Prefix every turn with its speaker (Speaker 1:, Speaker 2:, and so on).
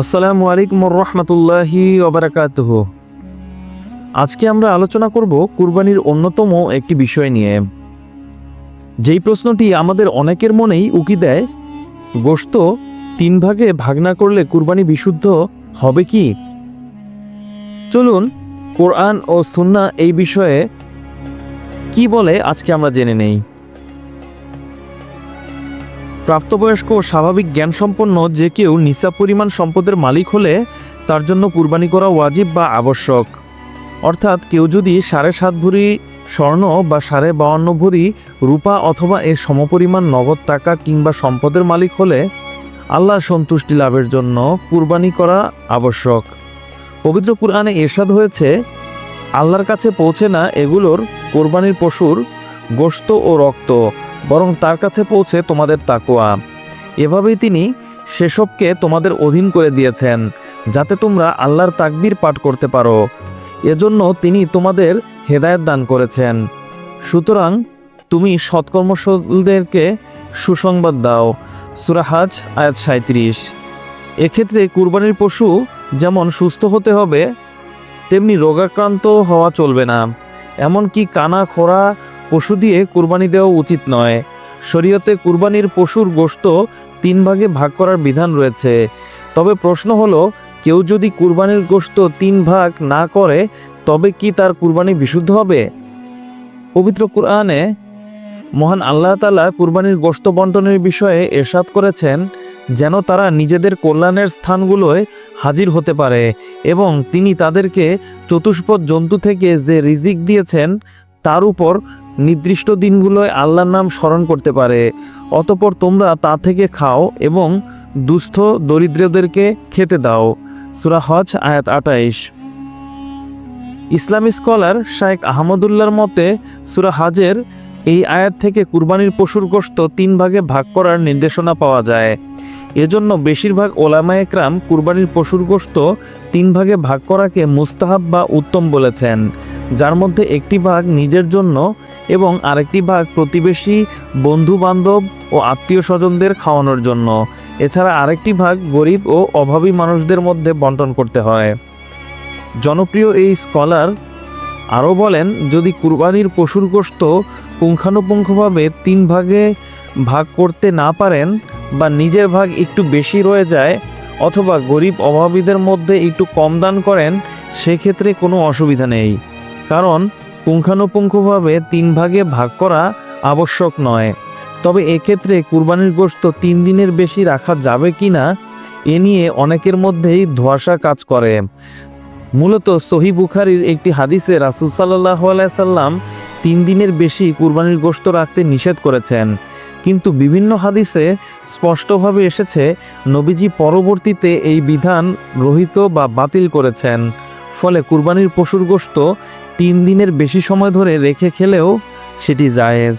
Speaker 1: আসসালামু আলাইকুম রহমতুল্লাহি ওবরাকাতুহ। আজকে আমরা আলোচনা করব কুরবানির অন্যতম একটি বিষয় নিয়ে। যেই প্রশ্নটি আমাদের অনেকের মনেই উকি দেয়, গোশত তিন ভাগে ভাগ না করলে কুরবানি বিশুদ্ধ হবে কি? চলুন, কোরআন ও সুন্না এই বিষয়ে কি বলে আজকে আমরা জেনে নেই। প্রাপ্তবয়স্ক ও স্বাভাবিক জ্ঞানসম্পন্ন যে কেউ নিসাব পরিমাণ সম্পদের মালিক হলে তার জন্য কুরবানি করা ওয়াজিব বা আবশ্যক। অর্থাৎ কেউ যদি সাড়ে সাত ভরি স্বর্ণ বা সাড়ে বাউান্ন ভরি রূপা অথবা এর সমপরিমাণ নগদ টাকা কিংবা সম্পদের মালিক হলে আল্লাহর সন্তুষ্টি লাভের জন্য কুরবানি করা আবশ্যক। পবিত্র কুরআনে এরশাদ হয়েছে, আল্লাহর কাছে পৌঁছে না এগুলোর কোরবানির পশুর গোশত ও রক্ত। বরং তার কাছে পৌঁছে তোমাদের তাকোয়া এভাবেই তিনি সেসবকে তোমাদের অধীন করে দিয়েছেন, যাতে তোমরা আল্লাহর তাকবির পাঠ করতে পারো। এজন্য তিনি তোমাদের হেদায়েত দান করেছেন। সুতরাং তুমি সৎকর্মশীলদেরকে সুসংবাদ দাও। সুরাহাজ আয়াত সাঁত্রিশ এক্ষেত্রে কুরবানির পশু যেমন সুস্থ হতে হবে, তেমনি রোগাক্রান্ত হওয়া চলবে না। এমনকি কানা খোরা পশু দিয়ে কুরবানি দেওয়া উচিত নয়। শরীয়তে কুরবানির পশুর গোশত তিন ভাগে ভাগ করার বিধান রয়েছে। তবে প্রশ্ন হলো, কেউ যদি কুরবানির গোশত তিন ভাগ না করে, তবে কি তার কুরবানি বিশুদ্ধ হবে? পবিত্র কুরআনে মহান আল্লাহ তালা কুরবানির গোশত বন্টনের বিষয়ে এরশাদ করেছেন, যেন তারা নিজেদের কল্যাণের স্থানগুলোয় হাজির হতে পারে এবং তিনি তাদেরকে চতুষ্পদ জন্তু থেকে যে রিজিক দিয়েছেন, তার উপর নির্দিষ্ট দিনগুলোয় আল্লাহর নাম স্মরণ করতে পারে। অতপর তোমরা তা থেকে খাও এবং দুস্থ দরিদ্রদেরকে খেতে দাও। সুরা হজ, আয়াত আটাইশ। ইসলামী স্কলার শায়েক আহমদুল্লার মতে, সুরা হাজের এই আয়াত থেকে কুরবানির পশুর গোশত তিন ভাগে ভাগ করার নির্দেশনা পাওয়া যায়। এজন্য বেশিরভাগ ওলামা একরাম কুরবানির পশুর গোশত তিন ভাগে ভাগ করাকে মুস্তাহাব বা উত্তম বলেছেন। যার মধ্যে একটি ভাগ নিজের জন্য এবং আরেকটি ভাগ প্রতিবেশী বন্ধু বান্ধব ও আত্মীয় স্বজনদের খাওয়ানোর জন্য। এছাড়া আরেকটি ভাগ গরিব ও অভাবী মানুষদের মধ্যে বন্টন করতে হয়। জনপ্রিয় এই স্কলার আরও বলেন, যদি কুরবানির পশুর গোশত পুঙ্খানুপুঙ্খভাবে তিন ভাগে ভাগ করতে না পারেন বা নিজের ভাগ একটু বেশি রয়ে যায় অথবা গরিব অভাবীদের মধ্যে একটু কম দান করেন, সেক্ষেত্রে কোনো অসুবিধা নেই। কারণ পুঙ্খানুপুঙ্খভাবে তিন ভাগে ভাগ করা আবশ্যক নয়। তবে এক্ষেত্রে কুরবানির গোশত তিন দিনের বেশি রাখা যাবে কি না এ নিয়ে অনেকের মধ্যেই ধোয়াশা কাজ করে। মূলত সহি বুখারির একটি হাদিসে রাসুল সাল্লাহ সাল্লাম তিন দিনের বেশি কুরবানির গোশত রাখতে নিষেধ করেছেন। কিন্তু বিভিন্ন হাদিসে স্পষ্টভাবে এসেছে, নবীজি পরবর্তীতে এই বিধান রহিত বা বাতিল করেছেন। ফলে কুরবানির পশুর গোশত তিন দিনের বেশি সময় ধরে রেখে খেলেও সেটি জায়েজ।